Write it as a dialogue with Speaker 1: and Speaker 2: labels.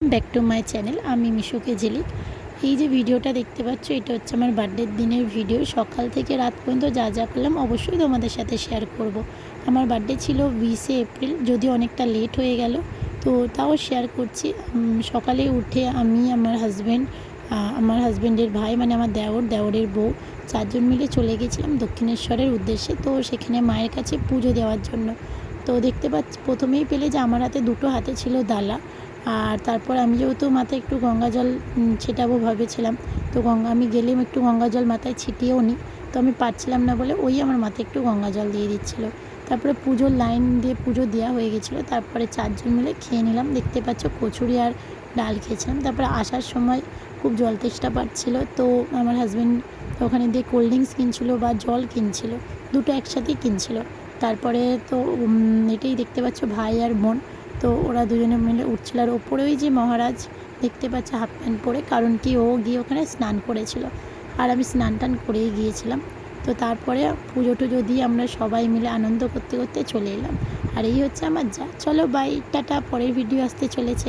Speaker 1: Back to my channel আমি মিশুকে ঝিলিক এই যে ভিডিওটা দেখতে পাচ্ছ, এটা হচ্ছে আমার বার্থডের দিনের ভিডিও সকাল থেকে রাত পর্যন্ত যা যা করলাম, অবশ্যই তোমাদের সাথে শেয়ার করব। আমার বার্থডে ছিল বিশে এপ্রিল, যদিও অনেকটা লেট হয়ে গেল, তো তাও শেয়ার করছি। সকালে উঠে আমি, আমার হাজব্যান্ড আমার হাজব্যান্ডের ভাই মানে আমার দেওর, দেওরের বউ, চারজন মিলে চলে গেছিলাম দক্ষিণেশ্বরের উদ্দেশ্যে, তো সেখানে মায়ের কাছে পুজো দেওয়ার জন্য। তো দেখতে পাচ্ছি, প্রথমেই পেলে যে আমার হাতে দুটো হাতে ছিল ডালা আর তারপর আমি যেহেতু মাথায় একটু গঙ্গা জল ছেটাবো ভেবেছিলাম, তো গঙ্গা, আমি গেলেম একটু গঙ্গা জল মাথায় ছিটিয়েও নিই তো আমি পারছিলাম না বলে ওই আমার মাথায় একটু গঙ্গা জল দিয়ে দিচ্ছিল। তারপরে পুজোর লাইন দিয়ে পুজো দেওয়া হয়ে গেছিল, তারপরে চারজন মিলে খেয়ে নিলাম, দেখতে পাচ্ছ কচুরি আর ডাল খেয়েছিলাম। তারপরে আসার সময় খুব জল তেষ্টা পাচ্ছিল, তো আমার হাজব্যান্ড ওখানে দিয়ে কোল্ড ড্রিঙ্কস কিনছিল বা জল কিনছিল, দুটো একসাথেই কিনছিল। তারপরে তো এটাই দেখতে পাচ্ছ ভাই আর বোন তো ওরা দুজনে মিলে উঠছিল। আর ওপরে ওই যে মহারাজ দেখতে পাচ্ছে হাফ প্যান্ট পরে, কারণ কি ও গিয়ে ওখানে স্নান করেছিল। আর আমি স্নান টান করেই গিয়েছিলাম। তো তারপরে পুজো টুজো দিয়ে আমরা সবাই মিলে আনন্দ করতে করতে চলে এলাম। আর এই হচ্ছে আমার যা। চলো বাই টাটা, পরের ভিডিও আসতে চলেছে।